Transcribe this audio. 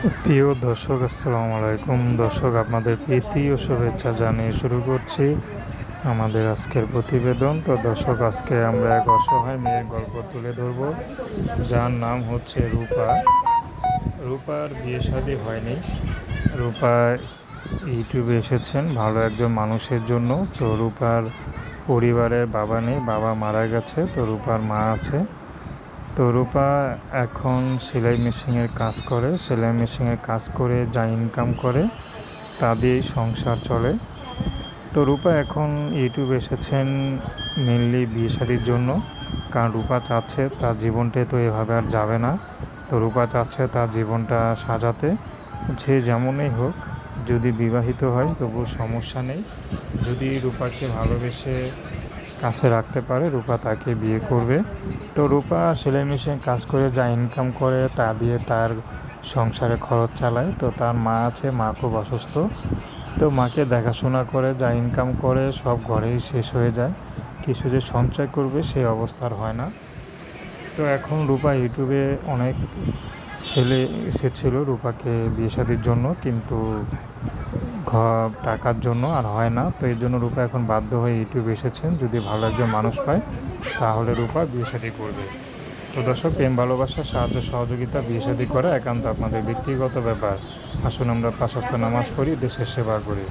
প্রিয় দর্শক, আসসালামু আলাইকুম। দর্শক, আপনাদের প্রীতি ও শুভেচ্ছা জানিয়ে শুরু করছি আমাদের আজকের প্রতিবেদন। তো দর্শক, আজকে আমরা এক অসহায় মেয়ের গল্প তুলে ধরব, যার নাম হচ্ছে রূপা। রূপার বিয়ে শাদী হয়নি। রূপা ইউটিউবে এসেছেন, ভালো একজন মানুষের জন্য। তো রূপার পরিবারের বাবা নেই, বাবা মারা গেছে, তো রূপার মা আছে। তো রূপা এখন সেলাই মেশিনের কাজ করে। সেলাই মেশিনের কাজ করে যা ইনকাম করে, তা দিয়েই সংসার চলে। তো রূপা এখন ইউটিউবে এসেছেন মেনলি বিয়ে শাদির জন্য। কারণ রূপা চাচ্ছে তার জীবনটা তো এভাবে আর যাবে না। তো রূপা চাচ্ছে তার জীবনটা সাজাতে। যে যেমনই হোক, যদি বিবাহিত হয় তবু সমস্যা নেই। যদি রূপাকে ভালোবেসে কাছে রাখতে পারে। রূপা তাকে বিয়ে করবে। তো রূপা সেলাই মেশিনে কাজ করে যা ইনকাম করে তা দিয়ে তার সংসারে খরচ চালায়। তো তার মা আছে, মা খুব অসুস্থ। তো মাকে দেখাশোনা করে, যা ইনকাম করে সব ঘরেই শেষ হয়ে যায়। কিছু যে সঞ্চয় করবে সেই অবস্থার হয় না। তো এখন রূপা ইউটিউবে অনেক ছেলে এসেছিল রূপাকে বিয়ে শাদির জন্য। কিন্তু টাকার জন্য আর হয় না। তো এই জন্য রূপা এখন বাধ্য হয়ে ইউটিউবে এসেছেন। যদি ভালো একজন মানুষ পায়, তাহলে রূপা বিয়ে করবে। তো দর্শক, প্রেম, ভালোবাসা, সাহায্য, সহযোগিতা, বিয়ে শাদী করা একান্ত আপনাদের ব্যক্তিগত ব্যাপার। আসুন আমরা পাশাপ্ত নামাজ পড়ি, দেশের সেবা করি।